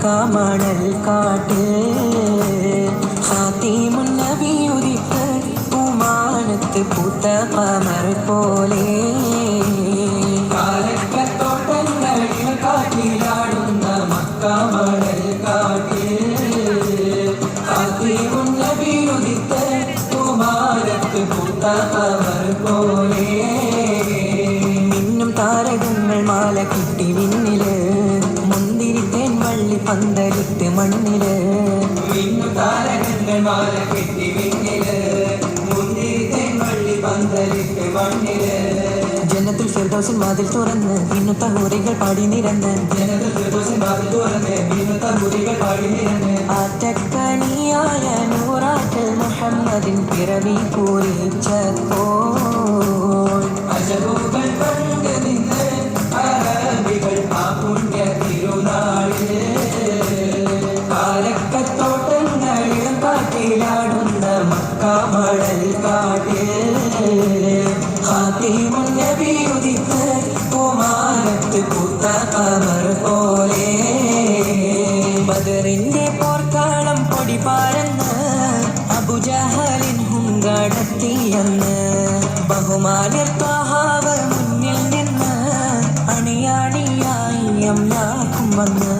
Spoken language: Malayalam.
മക്കാമണൽ കാട്ട് ഫാത്തിമുന്നബി ഉദിത്ത് പൂമാനത്ത് പൂത്ത പമർ പോലെ. കാലക്കത്തോട്ടങ്ങളിൽ മക്കാമണൽ കാട്ട് പൂമാനത്ത് പൂത്ത കമർ പോലെ. മിന്നും താരകങ്ങൾ മാല കിട്ടി പന്തലിട്ട് മണ്ണിൽ. ജനത്തിൽ ഫിർദോസിൽ വാതിൽ തുറന്ന് ഇന്നത്തെ ഹൂറികൾ പാടി നിരന്ന് ജനത്തിൽ ഫിർദൗസിൻ വാതിൽ തുറന്ന് ഇന്നുത്ത ഹൂറികൾ പാടി നിരന്ന്. ആറ്റക്കണിയായ നൂറാറ്റൽ മുഹമ്മദിൻ പിറവി പൂരിച്ചപ്പോൾ തക്കത്തോട്ടങ്ങളിലും പാട്ടിലാടുന്ന മക്കാമടൽ കാട്ടിൽ ഹാത്തിമുന്നബിയുദിത്ത് കുമാരത്ത് പൂത്ത കവർ പോലെ. ബദറിന്റെ പോർക്കാളം പൊടിപാരെന്ന് അബുജഹലിൻ ഹുങ്കാടത്തിയെന്ന് ബഹുമാന താഹാവ് മുന്നിൽ നിന്ന് അണിയാണിയായി അമ്ലാക്കും വന്ന്.